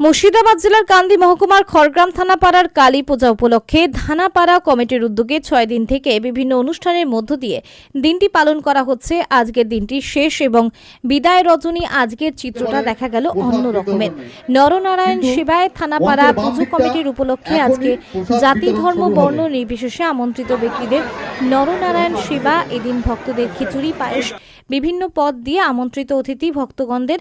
মুর্শিদাবাদ জেলার কান্দি মহকুমার খড়গ্রাম থানাপাড়ার কালী পূজা উপলক্ষে ধানাপাড়া কমিটির উদ্যোগে ছয় দিন থেকে বিভিন্ন অনুষ্ঠানের মধ্য দিয়ে দিনটি পালন করা হচ্ছে। আজকের দিনটি শেষ এবং বিদায় রজনী আজকের চিত্রটা দেখা গেল অন্য রকমের। নরনারায়ণ সেবায় থানাপাড়া পুজো কমিটির উপলক্ষে আজকে জাতি ধর্ম বর্ণ নির্বিশেষে আমন্ত্রিত ব্যক্তিদের নরনারায়ণ সেবা এদিন ভক্তদের খিচুড়ি পায়েস বিভিন্ন পদ দিয়ে আমন্ত্রিত অতিথি ভক্তগণদের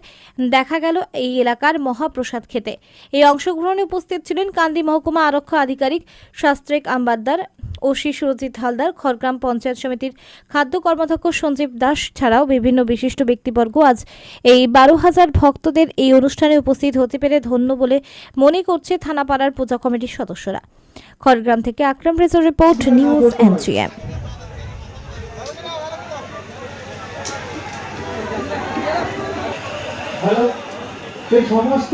দেখা গেল এই এলাকার মহাপ্রসাদ খেতে। এই অংশগ্রহণে উপস্থিত ছিলেন কান্দি মহকুমা আরক্ষ আধিকারিক শাস্ত্রেক আম্বাদ্দার ও সুরজিৎ হালদার, খড়গ্রাম পঞ্চায়েত সমিতির খাদ্য কর্মাধ্যক্ষ সঞ্জীব দাস ছাড়াও বিভিন্ন বিশিষ্ট ব্যক্তিবর্গ আজ এই বারো হাজার ভক্তদের এই অনুষ্ঠানে উপস্থিত হতে পেরে ধন্য বলে মনে করছে থানাপাড়ার পূজা কমিটির সদস্যরা। খড়গ্রাম থেকে আকরাম রেজার রিপোর্ট, নিউজ এনজিএম সেই সমস্ত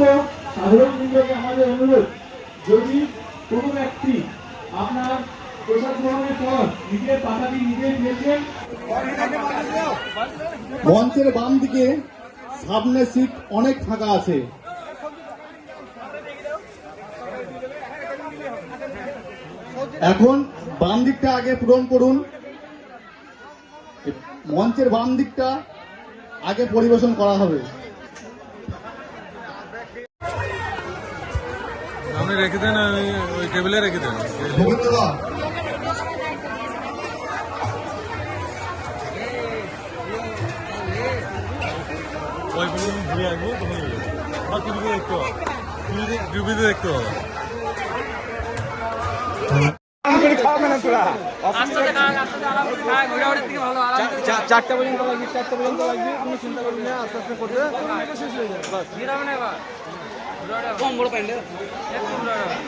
সাধারণ বৃন্দকে আমাদের অনুরোধ, যদি কোনো ব্যক্তি আপনার প্রসাদ গ্রহণের পর নিজের পাতাটি নিজে দিয়েছেন মঞ্চের বাম দিকে সামনে সিট অনেক ফাঁকা আছে। এখন বাম দিকটা আগে পূরণ করুন। মঞ্চের বাম দিকটা আগে পরিবেশন করা হবে। আপনি রেখে দেন আমি ওই টেবিলে রেখে দেন গোবিন্দদা ওই পর্যন্ত ঘুরে আসব তখন আমার টিভিতে দেখতে হবে টিভিতে দেখতে হবে চারটা পর্যন্ত লাগবে চারটা পর্যন্ত লাগবে চিন্তা করবি না আস্তে আস্তে করবে শেষ হয়ে যাবে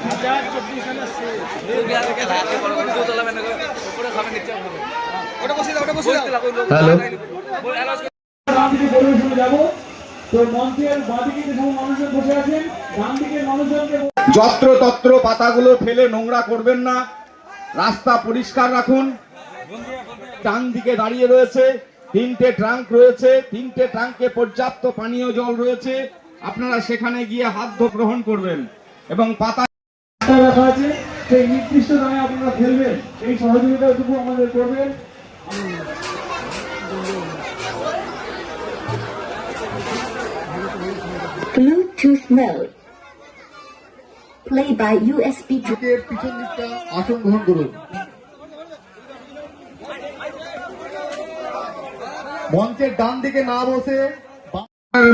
হাজার চব্বিশ সালে শেষ ডান দিকে পরিবেশনে যাব তো মঞ্চের বাঁদিকে যে সব মানুষজন বসে আছেন ডান দিকের মানুষজনকে যত্র পাতাগুলো ফেলে নোংরা করবেন না। রাস্তা পরিষ্কার রাখুন। ডান দিকে দাঁড়িয়ে রয়েছে, তিনটে ট্রাঙ্ক রয়েছে, তিনটে ট্রাঙ্কে পর্যাপ্ত পানীয় জল রয়েছে। আপনারা সেখানে গিয়ে হাত ধো গ্রহণ করবেন এবং পাতা রাখা আছে সেই নির্দিষ্ট দামে আপনারা ফেলবেন এই সহযোগিতাটুকু আমাদের করবেন। Bluetooth mode. Play by USB পিছন দিকটা আসন গ্রহণ করুন। মঞ্চের ডান দিকে না বসে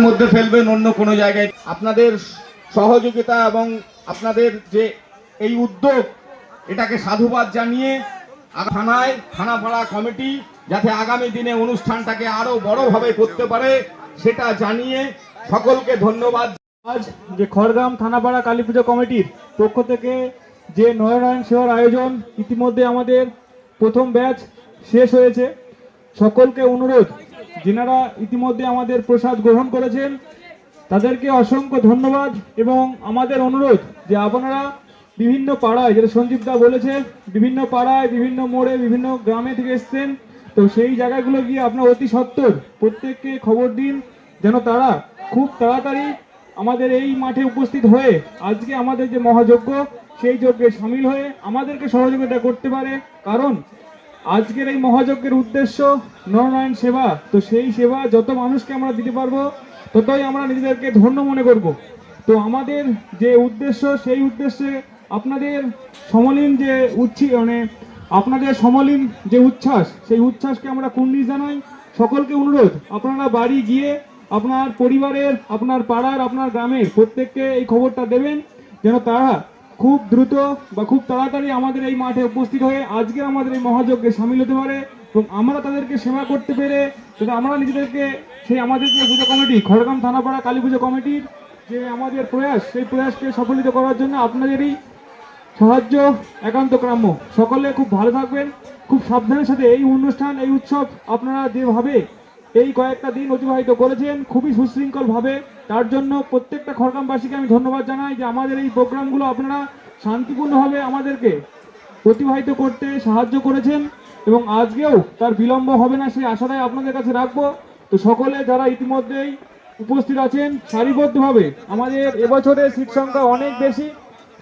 মধ্যে ফেলবেন অন্য কোনো জায়গায়। আপনাদের সহযোগিতা এবং আপনাদের যে এই উদ্যোগ, এটাকে সাধুবাদ জানিয়ে থানায়, থানাপাড়া কমিটি যাতে আগামী দিনে অনুষ্ঠানটাকে আরও বড়ভাবে করতে পারে, সেটা জানিয়ে সকলকে ধন্যবাদ। আজ যে খড়গ্রাম, থানাপাড়া কালী পুজো কমিটির পক্ষ থেকে যে নরনারায়ণ সেবার আয়োজন, ইতিমধ্যে আমাদের প্রথম ব্যাচ শেষ হয়েছে। সকলকে অনুরোধ যিনারা ইতিমধ্যে আমাদের প্রসাদ গ্রহণ করেছেন, তাদেরকে অসংখ্য ধন্যবাদ এবং আমাদের অনুরোধ যে আপনারা বিভিন্ন পাড়ায়, যেটা সঞ্জীব দা বলেছে বিভিন্ন পাড়ায়, বিভিন্ন মোড়ে, বিভিন্ন গ্রামে থেকে এসছেন, তো সেই জায়গাগুলো গিয়ে আপনার অতি সত্বর প্রত্যেককে খবর দিন, যেন তারা খুব তাড়াতাড়ি আমাদের এই মাঠে উপস্থিত হয়ে আজকে আমাদের যে মহাযজ্ঞ, সেই যজ্ঞে সামিল হয়ে আমাদেরকে সহযোগিতা করতে পারে। কারণ আজকের এই মহাযজ্ঞের উদ্দেশ্য নরনারায়ণ সেবা। তো সেই সেবা যত মানুষকে আমরা দিতে পারব, ততই আমরা নিজেদেরকে ধন্য মনে করব। তো আমাদের যে উদ্দেশ্য, সেই উদ্দেশ্যে আপনাদের সমলীন যে উচ্ছি মানে আপনাদের সমলীন যে উচ্ছ্বাস, সেই উচ্ছ্বাসকে আমরা কুর্নিশ জানাই। সকলকে অনুরোধ, আপনারা বাড়ি গিয়ে আপনার পরিবারের, আপনার পাড়ার, আপনার গ্রামের প্রত্যেককে এই খবরটা দেবেন, যেন তারা খুব দ্রুত বা খুব তাড়াতাড়ি আমাদের এই মাঠে উপস্থিত হয়ে আজকে আমাদের এই মহাযজ্ঞে সামিল হতে পারে এবং আমরা তাদেরকে সেবা করতে পেরে যাতে আমরা নিজেদেরকে সেই আমাদের যে পুজো কমিটি খড়গ্রাম থানাপাড়া কালী পুজো কমিটির যে আমাদের প্রয়াস, সেই প্রয়াসকে সফলিত করার জন্য আপনাদেরই সাহায্য একান্ত গ্রাম্য সকলে খুব ভালো থাকবেন। খুব সাবধানের সাথে এই অনুষ্ঠান, এই উৎসব আপনারা যেভাবে এই কয়েকটা দিন অতিবাহিত করেছেন খুবই সুশৃঙ্খলভাবে। তার জন্য প্রত্যেকটা খড়গ্রামবাসীকে আমি ধন্যবাদ জানাই যে আমাদের এই প্রোগ্রামগুলো আপনারা শান্তিপূর্ণভাবে আমাদেরকে অতিবাহিত করতে সাহায্য করেছেন এবং আজকেও তার বিলম্ব হবে না সেই আশাটাই আপনাদের কাছে রাখব। তো সকলে যারা ইতিমধ্যেই উপস্থিত আছেন, সারিবদ্ধভাবে আমাদের এবছরে সিট সংখ্যা অনেক বেশি।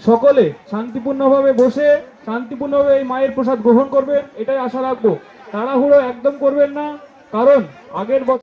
সকলে শান্তিপূর্ণভাবে বসে, শান্তিপূর্ণভাবে এই মায়ের প্রসাদ গ্রহণ করবেন, এটাই আশা রাখব। তাড়াহুড়ো একদম করবেন না। কারণ আগের বছর